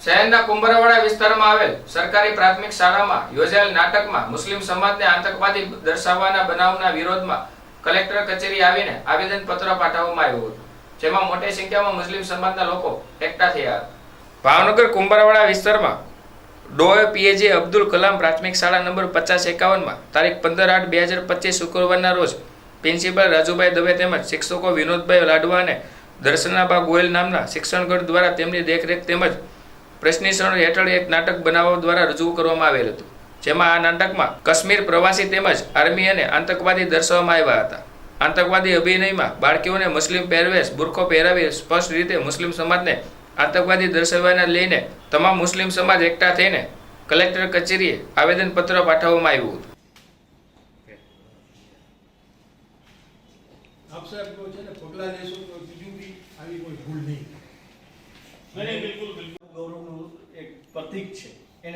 શહેરના કુંભરવાડા વિસ્તારમાં આવેલ સરકારી પ્રાથમિક શાળામાં યોજાયેલ નાટકમાં મુસ્લિમ સમાજને આતંકવાદી દર્શાવવાના બનાવના વિરોધમાં કલેક્ટર કચેરી આવીને આવેદનપત્ર પાઠવવામાં આવ્યું હતું, જેમાં મોટી સંખ્યામાં મુસ્લિમ સમાજના લોકો એકઠા થયા હતા. ભાવનગર કુંભરવાડા વિસ્તારમાં ડોય પીએજે અબ્દુલ કલામ પ્રાથમિક શાળા નંબર પચાસ એકાવનમાં તારીખ પંદર આઠ બે હજાર પચીસ શુક્રવારના રોજ પ્રિન્સિપાલ રાજુભાઈ દવે તેમજ શિક્ષકો વિનોદભાઈ લાડવા અને દર્શનાબા ગોયલ નામના શિક્ષણગઢ દ્વારા તેમની દેખરેખ તેમજ પ્રશ્નિસણ હેઠળ એક નાટક બનાવવા દ્વારા રજૂ કરવામાં આવેલ હતું, જેમાં આ નાટકમાં કાશ્મીર પ્રવાસી તેમજ આર્મી અને આતંકવાદી દર્શાવવામાં આવ્યા હતા. આતંકવાદી અભિનયમાં બાળકીઓને મુસ્લિમ પહેરવેશ, બુરખો પહેરાવી સ્પષ્ટ રીતે મુસ્લિમ સમાજને આતંકવાદી દર્શાવવાને લઈને તમામ મુસ્લિમ સમાજ એકઠા થઈને કલેક્ટર કચેરીએ આવેદનપત્ર પાઠવવામાં આવ્યું હતું આપ સાહેબ કહો છે ને પગલાં લેશો તો બીજું બી આવી કોઈ ભૂલ નહીં નહીં બિલકુલ બિલકુલ ગૌરવનું એક પ્રતીક છે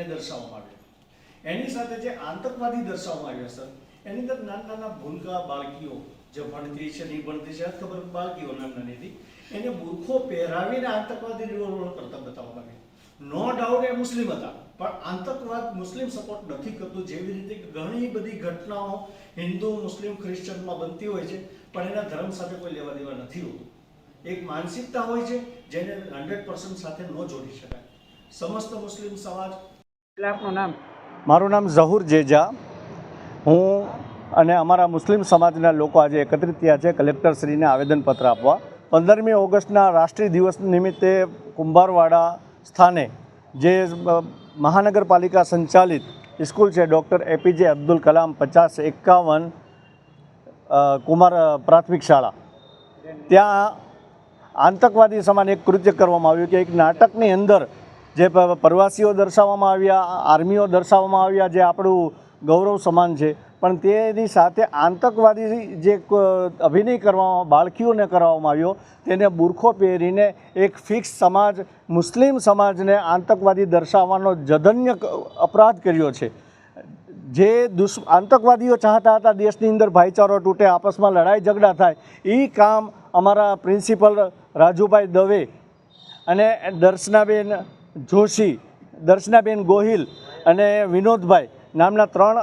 એને દર્શાવવા માટે એની સાથે જે આતંકવાદી દર્શાવવામાં આવ્યા સર એની અંદર નાના નાના ભૂલકા બાળકીઓ, જે ભણતી છે, નહીં ભણતી છે, ખબર બાળકીઓ નાની નાની હતી. એને મૂર્ખો પહેરાવીને આતંકવાદી રોલ કરતા બતાવવામાં આવ્યા. નો ડાઉટ એ મુસ્લિમ હતા, પણ આતંકવાદ મુસ્લિમ સપોર્ટ નથી કરતું. જેવી રીતે ઘણી બધી ઘટનાઓ હિન્દુ, મુસ્લિમ, ખ્રિશ્ચનમાં બનતી હોય છે, પણ એના ધર્મ સાથે કોઈ લેવા દેવા નથી હોતું. એક માનસિકતા હોય છે, જેને હંડ્રેડ પર્સન્ટ સાથે ન જોડી શકાય. સમસ્ત મુસ્લિમ સમાજ નામ? મારું નામ ઝહુર જેજા. હું અને અમારા મુસ્લિમ સમાજના લોકો આજે એકત્રિત થયા છે કલેક્ટરશ્રીને આવેદનપત્ર આપવા. પંદરમી ઓગસ્ટના રાષ્ટ્રીય દિવસ નિમિત્તે કુંભારવાડા સ્થાને જે મહાનગરપાલિકા સંચાલિત સ્કૂલ છે ડૉક્ટર એપીજે અબ્દુલ કલામ પચાસ એકાવન કુમાર પ્રાથમિક શાળા. ત્યાં આતંકવાદી સમાન એક કૃત્ય કરવામાં આવ્યું કે એક નાટકની અંદર જે પ્રવાસીઓ દર્શાવવામાં આવ્યા, આર્મીઓ દર્શાવવામાં આવ્યા, જે આપણું ગૌરવ સમાન છે. પણ તેની સાથે આતંકવાદી જે અભિનય કરવામાં, બાળકીઓને કરવામાં આવ્યો, તેને બુરખો પહેરીને એક ફિક્સ સમાજ, મુસ્લિમ સમાજને આતંકવાદી દર્શાવવાનો જધન્ય અપરાધ કર્યો છે. જે દુશ્ આતંકવાદીઓ ચાહતા હતા દેશની અંદર ભાઈચારો તૂટે, આપસમાં લડાઈ ઝઘડા થાય એ કામ અમારા પ્રિન્સિપલ રાજુભાઈ દવે અને દર્શનાબેન જોશી, દર્શનાબેન ગોહિલ અને વિનોદભાઈ નામના ત્રણ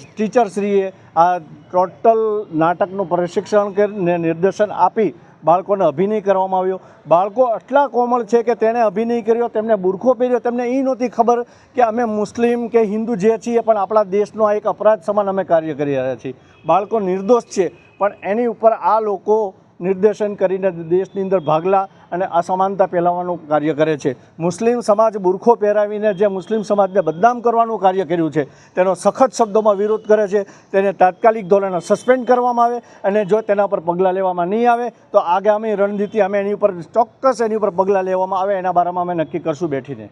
ટીચરશ્રીએ આ ટોટલ નાટકનું પ્રશિક્ષણ કરીને નિર્દેશન આપી બાળકોને અભિનય કરવામાં આવ્યો. બાળકો આટલા કોમળ છે કે તેણે અભિનય કર્યો, તેમને બુરખો પહેર્યો, તેમને એ નહોતી ખબર કે અમે મુસ્લિમ કે હિન્દુ જે છીએ, પણ આપણા દેશનો આ એક અપરાધ સમાન અમે કાર્ય કરી રહ્યા છીએ. બાળકો નિર્દોષ છે, પણ એની ઉપર આ લોકો નિર્દેશન કરીને દેશની અંદર ભાગલા અને અસમાનતા ફેલાવવાનું કાર્ય કરે છે. મુસ્લિમ સમાજ બુરખો પહેરાવીને જે મુસ્લિમ સમાજને બદનામ કરવાનું કાર્ય કર્યું છે, તેનો સખત શબ્દોમાં વિરોધ કરે છે, તેને તાત્કાલિક ધોરણે સસ્પેન્ડ કરવામાં આવે અને જો તેના પર પગલાં લેવામાં નહીં આવે, તો આગામી રણનીતિ અમે એની ઉપર ચોક્કસ એની ઉપર પગલાં લેવામાં આવે, એના બારામાં અમે નક્કી કરશું બેઠીને.